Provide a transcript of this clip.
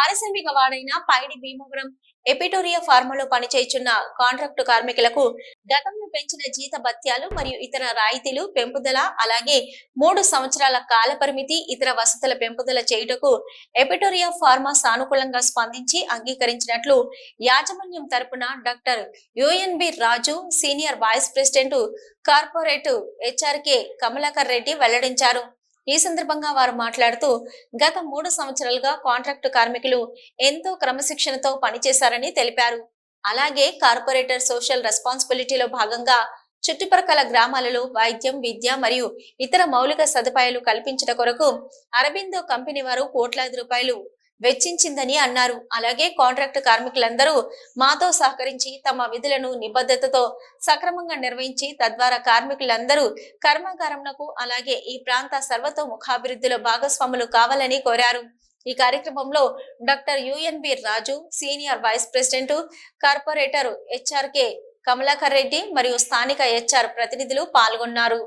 పారిశ్రామిక వాడైన పైడి భీమవరం ఎపిటోరియా ఫార్మాలో పనిచేయుచున్న కాంట్రాక్టు కార్మికులకు గతంలో పెంచిన జీత భత్యాలు మరియు ఇతర రాయితీలు పెంపుదల అలాగే మూడు సంవత్సరాల కాల పరిమితి ఇతర వసతుల పెంపుదల చేయుటకు ఎపిటోరియా ఫార్మా సానుకూలంగా స్పందించి అంగీకరించినట్లు యాజమాన్యం తరపున doctor U N B Raju senior vice president corporate H R K Kamalakar Reddy వెల్లడించారు. ఈ సందర్భంగా వారు మాట్లాడుతూ గత మూడు సంవత్సరాలుగా కాంట్రాక్టు కార్మికులు ఎంతో క్రమశిక్షణతో పనిచేశారని తెలిపారు. అలాగే కార్పొరేటర్ సోషల్ రెస్పాన్సిబిలిటీలో భాగంగా చుట్టుప్రక్కల గ్రామాలలో వైద్యం విద్య మరియు ఇతర మౌలిక సదుపాయాలు కల్పించట కొరకు అరబిందో కంపెనీ వారు కోట్లాది రూపాయలు వెచ్చించిందని అన్నారు. అలాగే కాంట్రాక్ట్ కార్మికులందరూ మాతో సహకరించి తమ విధులను నిబద్ధతతో సక్రమంగా నిర్వహించి తద్వారా కార్మికులందరూ కర్మాగారంకు అలాగే ఈ ప్రాంత సర్వతోముఖాభివృద్ధిలో భాగస్వాములు కావాలని కోరారు. ఈ కార్యక్రమంలో doctor U N B Raju senior vice president corporator H R K Kamalakar Reddy మరియు స్థానిక హెచ్ఆర్ ప్రతినిధులు పాల్గొన్నారు.